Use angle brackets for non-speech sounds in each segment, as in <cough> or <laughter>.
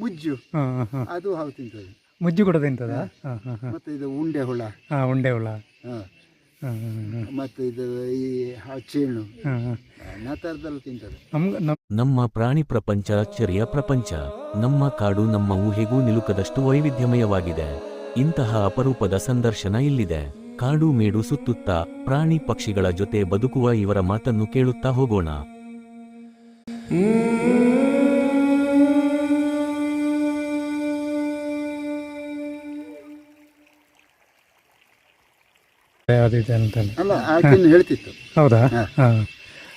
ಮುಜ್ಜು. ಹಾಂ ಹಾಂ ಅದು ಹಾವು ತಿಂತದೆ. ಮುಜ್ಜು ಕೂಡ ತಿಂತದ? ಮತ್ತೆ ಇದು ಉಂಡೆ ಹುಳ. ಹಾಂ ಉಂಡೆ ಹುಳ. ಮತ್ತೆ ಇದು ಈ ಚೇಣು. ನಾನಾ ಥರದೆಲ್ಲ ತಿಂತದೆ. ನಮ್ಮ ಪ್ರಾಣಿ ಪ್ರಪಂಚ ಅಚ್ಚರಿಯ ಪ್ರಪಂಚ. ನಮ್ಮ ಕಾಡು ನಮ್ಮ ಊಹೆಗೂ ನಿಲುಕದಷ್ಟು ವೈವಿಧ್ಯಮಯವಾಗಿದೆ. ಇಂತಹ ಅಪರೂಪದ ಸಂದರ್ಶನ ಇಲ್ಲಿದೆ. ಕಾಡು ಮೇಡು ಸುತ್ತುತ್ತಾ ಪ್ರಾಣಿ ಪಕ್ಷಿಗಳ ಜೊತೆ ಬದುಕುವ ಇವರ ಮಾತನ್ನು ಕೇಳುತ್ತಾ ಹೋಗೋಣ. ಇದೆ ಅಂತ ಅಲ್ಲ ಹೇಳ್ತಿತ್ತು. ಹೌದಾ? ಹಾ.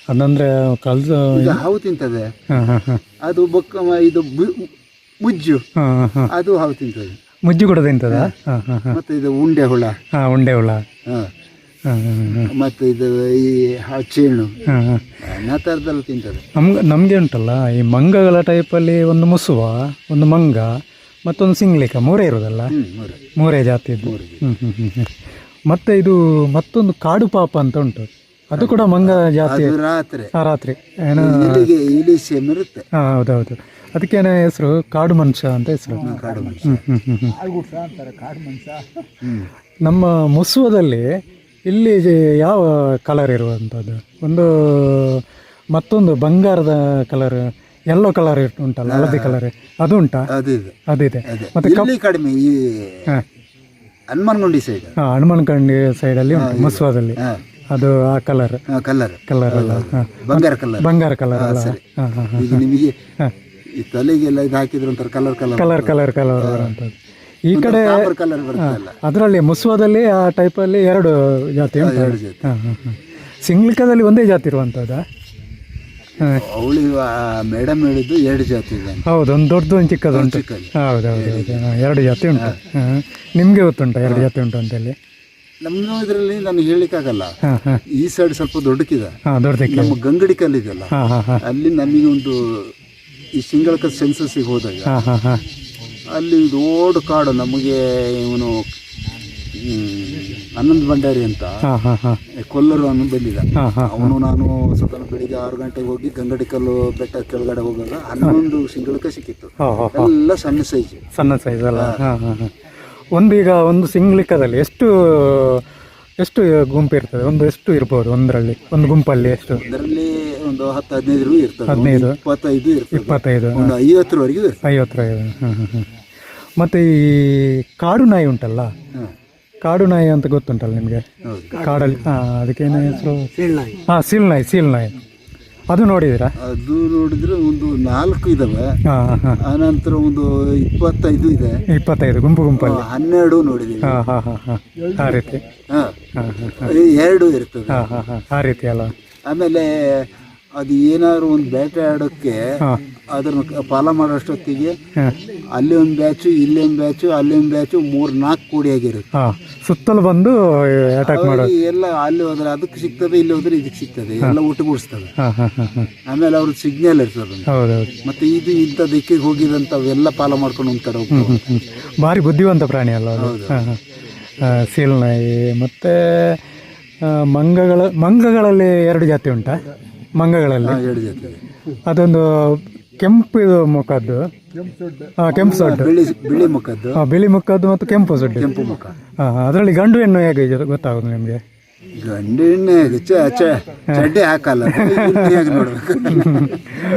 ಅದಂದ್ರೆ ಕಲ್ಸು ಈಗ ಹಾವು ತಿಂತದೆ. ಅದು ಬೊಕ್ಕ ಇದು ಬು- ಮುಜ್ಜು. ಹಾಂ ಹಾಂ ಅದು ಹಾವು ತಿಂತದೆ. ಮುಜ್ಜು ಕೂಡ ತಿಂತದ? ಹಾಂ. ಹಾಂ ಹಾಂ ಮತ್ತೆ ಇದು ಉಂಡೆ ಹುಳ. ಹಾಂ ಉಂಡೆ ಹುಳ. ಹ. ಹಾಂ ಹಾಂ ಹಾಂ ಮತ್ತೆ ಇದು ಈ ಚೇಣು. ಹಾಂ ಹಾಂ. ನಾನಾ ಥರದೆಲ್ಲ ತಿಂತದೆ. ನಮ್ಗೆ ನಮಗೆ ಉಂಟಲ್ಲ ಈ ಮಂಗಗಳ ಟೈಪಲ್ಲಿ ಒಂದು ಮುಸುವ ಒಂದು ಮಂಗ ಮತ್ತೊಂದು ಸಿಂಗ್ಲಿಕ ಮೂರೇ ಇರೋದಲ್ಲ? ಹ್ಮ್ ಮೂರೇ. ಜಾತಿದ್ದು. ಮೂರು ಹ್ಞೂ ಹ್ಞೂ ಹ್ಞೂ ಮತ್ತು ಇದು ಮತ್ತೊಂದು ಕಾಡು ಪಾಪ ಅಂತ ಉಂಟು. ಅದು ಕೂಡ ಮಂಗ ಜಾತಿ. ಅದು ರಾತ್ರಿ. ಆ ರಾತ್ರಿ. ಏನೋ ಇರುತ್ತೆ. ಹಾಂ ಹೌದೌದು. ಅದಕ್ಕೇನೋ ಹೆಸರು? ಕಾಡು ಮನುಷ್ಯ ಅಂತ ಹೆಸರು. ಕಾಡು ನಮ್ಮ ಮುಸುವದಲ್ಲಿ ಇಲ್ಲಿ ಯಾವ ಕಲರ್ ಇರುವಂಥದ್ದು? ಒಂದು ಮತ್ತೊಂದು ಬಂಗಾರದ ಕಲರ್ ಎಲ್ಲೋ ಕಲರ್ ಉಂಟಲ್ಲ ಹಳದಿ ಕಲರ್ ಅದು ಉಂಟಾ? ಅದು ಅದಿದೆ ಅದೇ ಮತ್ತೆ ಇಲ್ಲಿ ಕಡಿಮೆ ಹನುಮನ್ಗುಂಡಿ ಸೈಡ್ ಹಾಂ ಹನುಮನಕಂಡಿ ಸೈಡಲ್ಲಿ ಉಂಟು ಮುಸ್ವಾದಲ್ಲಿ. ಅದು ಆ ಕಲರ್ ಕಲರ್ ಕಲರ್ ಅಲ್ಲ ಹಾಂ. ಬಂಗಾರ ಕಲರ್ ಬಂಗಾರ ಕಲರ್ ಅಲ್ಲ. ಹಾಂ ಹಾಂ ಹಾಂ ಈಗ ನಿಮಗೆ ಈ ತಲೆಗೆಲ್ಲ ಇದು ಹಾಕಿದ್ರು ಒಂಥರ colour colour colour colour colour ಬರುವಂಥದ್ದು ಈ ಕಡೆ ಕಲರ್ ಅದರಲ್ಲಿ ಮುಸ್ವಾದಲ್ಲಿ ಆ ಟೈಪಲ್ಲಿ ಎರಡು ಜಾತಿ ಉಂಟು. ಎರಡು ಜಾತಿ. ಹಾಂ ಹಾಂ ಹಾಂ. ಸಿಂಗ್ಲಿಕದಲ್ಲಿ ಒಂದೇ ಜಾತಿ ಇರುವಂಥದ್ದಾ? ಅವಳು ಮೇಡಮ್ ಹೇಳಿದ್ದು ಎರಡು ಜಾತಿ ಇದೆ ಹೌದು ಒಂದು ದೊಡ್ಡದು ಒಂದು ಚಿಕ್ಕದು ಉಂಟು. ಹೌದು ಹೌದು ಹೌದು. ಎರಡು ಜಾತಿ ಉಂಟು. ನಿಮಗೆ ಗೊತ್ತುಂಟ ಎರಡು ಜಾತಿ ಉಂಟು ಅಂತೇಳಿ? ನಮ್ಮ ಇದರಲ್ಲಿ ನನಗೆ ಹೇಳಿಕ್ಕಾಗಲ್ಲ ಈ ಸೈಡ್ ಸ್ವಲ್ಪ ದೊಡ್ಡಕ್ಕಿದೆ. ನಮ್ಮ ಗಂಗಡಿ ಕಲ್ಲಿದೆಯಲ್ಲ. ಅಲ್ಲಿ ನಮಗೆ ಒಂದು ಈ ಸಿಂಗಳಕ ಸೆನ್ಸಸ್ಸಿಗೆ ಹೋದಾಗ ಅಲ್ಲಿ ದೊಡ್ಡ ಕಾಡು ನಮಗೆ ಇವನು ಆನಂದ್ ಭಂಡಾರಿ ಅಂತ ಹಾಂ ಹಾಂ ಹಾಂ. ಕೊಲ್ಲರು ಅನ್ನೋ ಬಂದಿದ್ದ. ಹಾಂ ಹಾಂ ಅವನು ನಾನು ಸ್ವಲ್ಪ ಬೆಳಿಗ್ಗೆ ಆರು ಗಂಟೆಗೆ ಹೋಗಿ ಗಂಗಡಿ ಕಲ್ಲು ಬೆಟ್ಟ ಕೆಳಗಡೆ ಹೋಗುವಾಗ ಹನ್ನೊಂದು ಸಿಂಗಳಕ್ಕೆ ಸಿಕ್ಕಿತ್ತು. ಎಲ್ಲ ಸಣ್ಣ ಸೈಜ್ ಸಣ್ಣ ಸೈಜ್ ಅಲ್ಲ. ಹಾಂ. ಹಾಂ ಹಾಂ ಒಂದು ಈಗ ಒಂದು ಸಿಂಗ್ಲಿಕ್ಕದಲ್ಲಿ ಎಷ್ಟು ಎಷ್ಟು ಗುಂಪು ಇರ್ತದೆ? ಒಂದು ಎಷ್ಟು ಇರ್ಬೋದು ಒಂದರಲ್ಲಿ? ಒಂದು ಗುಂಪಲ್ಲಿ ಎಷ್ಟು? ಅದರಲ್ಲಿ ಒಂದು ಹತ್ತು ಹದಿನೈದು ಇರ್ತದೆ. ಹದಿನೈದು. ಇಪ್ಪತ್ತೈದು ಇರ್ತದೆ. ಇಪ್ಪತ್ತೈದು ಒಂದು ಐವತ್ತರವರೆಗೂ ಐವತ್ತರ ಹಾಂ ಹಾಂ ಹಾಂ. ಮತ್ತು ಈ ಕಾಡು ನಾಯಿ ಉಂಟಲ್ಲ? ಕಾಡು ನಾಯಿ ಅಂತ ಗೊತ್ತುಂಟಲ್ಲ ನಿಮಗೆ? ಕಾಡಲ್ಲಿ. ಹಾಂ ಅದಕ್ಕೇನು ಹೆಸರು? ಹಾಂ ಸೀಲ್ ನಾಯಿ ಸೀಲ್ ನಾಯಿ. ಅದು ನೋಡಿದ್ದೀರಾ ಅದು ನೋಡಿದ್ರೆ ಒಂದು ನಾಲ್ಕು ಇದಾವೆ. ಹಾಂ ಹಾಂ ಆನಂತರ ಒಂದು ಇಪ್ಪತ್ತೈದು ಇದೆ. ಇಪ್ಪತ್ತೈದು ಗುಂಪು ಗುಂಪಲ್ಲಿ. ಹನ್ನೆರಡು ನೋಡಿದೀವಿ ಹಾಂ ಹಾಂ ಹಾಂ ಹಾಂ. ಆ ರೀತಿ. ಹಾ. ಎರಡು ಇರ್ತದೆ. ಹಾಂ ಹಾಂ ಹಾಂ. ಆ ರೀತಿ ಅಲ್ಲ. ಆಮೇಲೆ ಅದು ಏನಾದ್ರು ಒಂದು ಬೇಟೆ ಆಡೋಕ್ಕೆ ಅದನ್ನ ಪಾಲ ಮಾಡೋಷ್ಟೊತ್ತಿಗೆ ಅಲ್ಲಿ ಒಂದು ಬ್ಯಾಚು ಇಲ್ಲಿ ಒಂದು ಬ್ಯಾಚು ಅಲ್ಲಿ ಒಂದು ಬ್ಯಾಚು ಮೂರು ನಾಲ್ಕು ಕೋಡಿ ಆಗಿರುತ್ತೆ. ಸುತ್ತಲೂ ಬಂದು ಅಟ್ಯಾಕ್ ಎಲ್ಲ ಅಲ್ಲಿ ಹೋದ್ರೆ ಅದಕ್ಕೆ ಸಿಗ್ತದೆ ಇಲ್ಲಿ ಹೋದ್ರೆ ಇದಕ್ಕೆ ಸಿಗ್ತದೆ ಎಲ್ಲ ಒಟ್ಟುಗೂಡಿಸ್ತದೆ. ಆಮೇಲೆ ಅವ್ರದ್ದು ಸಿಗ್ನಲ್ ಇರ್ತದೆ ಮತ್ತೆ ಇದು ಇಂಥ ದಿಕ್ಕಿಗೆ ಹೋಗಿದಂಥವೆಲ್ಲ ಪಾಲ ಮಾಡ್ಕೊಂಡು ಹೋಗ್ತಾರೆ ಭಾರಿ ಬುದ್ಧಿವಂತ ಪ್ರಾಣಿ ಅಲ್ಲ ಅದು? ಹೌದು. ಹಾಂ ಹಾಂ. ಸೀಲ್ ನಾಯಿ ಮತ್ತು ಮಂಗಗಳ ಮಂಗಗಳಲ್ಲಿ ಎರಡು ಜಾತಿ ಉಂಟಾ? ಮಂಗಗಳಲ್ಲಿ. ಅದೊಂದು ಕೆಂಪು ಇದು ಮುಖದ್ದು. ಹಾಂ ಕೆಂಪು ಸೊಡ್ಡು. ಬಿಳಿ ಬಿಳಿ ಮುಖದ್ದು. ಹಾಂ ಬಿಳಿ ಮುಖದ್ದು ಮತ್ತು ಕೆಂಪು ಸೊಡ್ಡು. ಕೆಂಪು ಮುಖ. ಹಾಂ ಅದರಲ್ಲಿ ಗಂಡು ಹೆಣ್ಣು ಹೇಗೆ ಇದು ಗೊತ್ತಾಗೋದು ನಿಮಗೆ? ಗಂಡು ಹೆಣ್ಣು ಚ ಚ- ಚಡ್ಡಿ ಹಾಕಲ್ಲ. ಹೇಗೆ ನೋಡ್ಬೇಕು.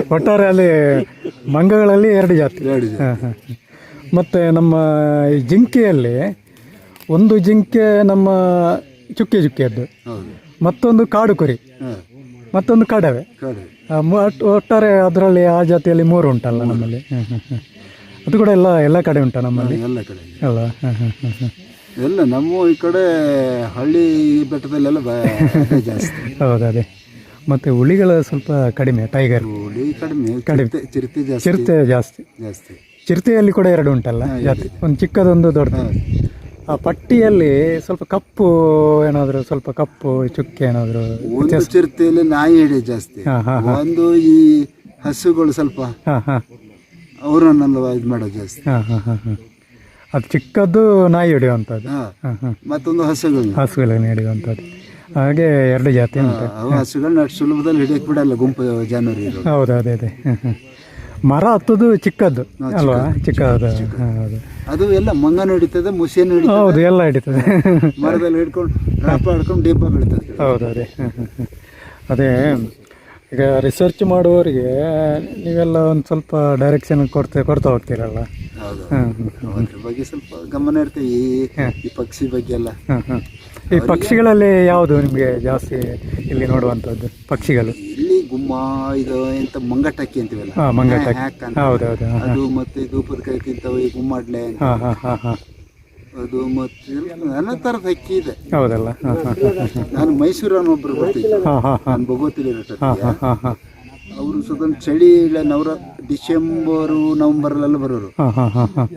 <laughs> ಒಟ್ಟಾರೆ ಅಲ್ಲಿ ಮಂಗಗಳಲ್ಲಿ ಎರಡು ಜಾತಿ. ಎರಡು ಜೊತೆ. ಹಾಂ ಹಾಂ ಮತ್ತು ನಮ್ಮ ಈ ಜಿಂಕೆಯಲ್ಲಿ ಒಂದು ಜಿಂಕೆ ನಮ್ಮ ಚುಕ್ಕೆ ಚುಕ್ಕೆಯದ್ದು. ಹೌದು. ಮತ್ತೊಂದು ಕಾಡು ಕುರಿ ಹಾಂ. ಮತ್ತೊಂದು ಕಡವೆ. ಕಡೆ ಆ, ಮು- ಒಟ್- ಒಟ್ಟಾರೆ ಅದರಲ್ಲಿ ಆ ಜಾತಿಯಲ್ಲಿ ಮೂರು ಉಂಟಲ್ಲ ನಮ್ಮಲ್ಲಿ. ಹ್ಮ್, ಹ್ಮ್, ಹ್ಮ್. ಅದು ಕೂಡ ಎಲ್ಲ ಎಲ್ಲ ಕಡೆ ಉಂಟ ನಮ್ಮಲ್ಲಿ? ಎಲ್ಲ ಕಡೆ ಅಲ್ಲ ಎಲ್ಲ ನಮ್ಮ ಈ ಕಡೆ ಹಳ್ಳಿ ಬೆಟ್ಟದಲ್ಲೆಲ್ಲ ಬ- ಅದೇ ಜಾಸ್ತಿ. ಹೌದು ಅದೇ. ಮತ್ತು ಹುಲಿಗಳ ಸ್ವಲ್ಪ ಕಡಿಮೆ ಟೈಗರ್ ಹುಳಿ ಕಡಿಮೆ ಚಿರತೆ ಚಿರತೆ ಜಾಸ್ತಿ. ಚಿರತೆ ಜಾಸ್ತಿ. ಜಾಸ್ತಿ. ಚಿರತೆಯಲ್ಲಿ ಕೂಡ ಎರಡು ಉಂಟಲ್ಲ ಜಾತಿ. ಒಂದು ಚಿಕ್ಕದೊಂದು ದೊಡ್ಡದು. ಆ ಪಟ್ಟಿಯಲ್ಲಿ ಸ್ವಲ್ಪ ಕಪ್ಪು ಏನಾದ್ರು ಸ್ವಲ್ಪ ಕಪ್ಪು ಚುಕ್ಕೆ ಏನಾದ್ರು ಒಂದು ಚಿರತೆಯಲ್ಲಿ ನಾಯಿ ಹಿಡಿಯ ಜಾಸ್ತಿ. ಒಂದು ಈ ಹಸುಗಳು ಸ್ವಲ್ಪ ಅವರನ್ನೆಲ್ಲ ಇದು ಮಾಡೋದು ಜಾಸ್ತಿ. ಅದು ಚಿಕ್ಕದ್ದು ನಾಯಿ ಹಿಡಿಯುವಂಥದ್ದು. ಮತ್ತೊಂದು ಹಸುಗಳು. ಹಸುಗಳನ್ನು ಹಿಡಿಯುವಂಥದ್ದು. ಹಾಗೆ ಎರಡು ಜಾತಿ ಹಸುಗಳನ್ನ ಅಷ್ಟು ಸುಲಭದಲ್ಲಿ ಹಿಡಿಯಕ್ಕೆ ಬಿಡಲ್ಲ ಗುಂಪು ಜಾನುವಾರು ಹೌದು ಅದೇ ಅದೇ. ಮರ ಹತ್ತದು ಚಿಕ್ಕದ್ದು ಅಲ್ವಾ? ಚಿಕ್ಕದು ಹೌದು. ಅದು ಎಲ್ಲ ಮಂಗನ ಹಿಡಿತದೆ ಮುಸಿಯನ್ನು ಹಿಡಿತದೆ ಹೌದು ಎಲ್ಲ ಹಿಡಿತದೆ ಮರದಲ್ಲಿ ಹಿಡ್ಕೊಂಡು ರಾಪ ಹಿಡ್ಕೊಂಡು ಡಿಬ್ಬ ಬೀಳ್ತದೆ. ಹೌದು ಅದೇ. ಅದೇ ಈಗ ರಿಸರ್ಚ್ ಮಾಡುವವರಿಗೆ ನೀವೆಲ್ಲ ಒಂದು ಸ್ವಲ್ಪ ಡೈರೆಕ್ಷನ್ ಕೊಡ್ತಾ ಕೊಡ್ತಾ ಹೋಗ್ತೀರಲ್ಲ ಹೌದು. ಅದ್ರ ಬಗ್ಗೆ ಸ್ವಲ್ಪ ಗಮನ ಇರ್ತದೆ ಈ ಈ ಪಕ್ಷಿ ಬಗ್ಗೆ ಎಲ್ಲ. ಈ ಪಕ್ಷಿಗಳಲ್ಲಿ ಯಾವುದು ನಿಮಗೆ ಜಾಸ್ತಿ ಇಲ್ಲಿ ನೋಡುವಂಥದ್ದು ಪಕ್ಷಿಗಳು ಇಲ್ಲಿ ಗುಮ್ಮ ಇದು ಎಂತ ಮಂಗಟಕ್ಕಿ ಅಂತೀವಲ್ಲ ಹಾಂ ಮಂಗಟಕ್ಕಿ ಹ್ಯಾಕ್ ಅಂತ ಹೌದು ಹೌದು ಹಾಂ ಅದು ಮತ್ತೆ ಧೂಪದ ಕೈ ತಿಂತವೆ ಈ ಗುಮ್ಮಡ್ಲೆ. ಹಾಂ ಹಾಂ ಹಾಂ ಹಾಂ ಅದು ಮತ್ತೆ ನನ್ನ ಥರದ ಹಕ್ಕಿ ಇದೆ ಹೌದಲ್ಲ ಹಾಂ ಹಾಂ ಹಾಂ ನಾನು ಮೈಸೂರನ್ನು ಒಬ್ರು ಬರ್ತಿದ್ದೆ ಹಾಂ ಹಾಂ ಹಾಂ ನಾನು ಭಗವತಿ ಹಾಂ ಹಾಂ ಹಾಂ ಹಾಂ ಅವರು ಸ್ವಲ್ಪ ಚಳಿ ಇಲ್ಲ ನವರ ಡಿಸೆಂಬರು ನವೆಂಬರಲ್ಲೆಲ್ಲ ಬರೋರು ಹಾಂ ಹಾಂ ಹಾಂ ಹಾಂ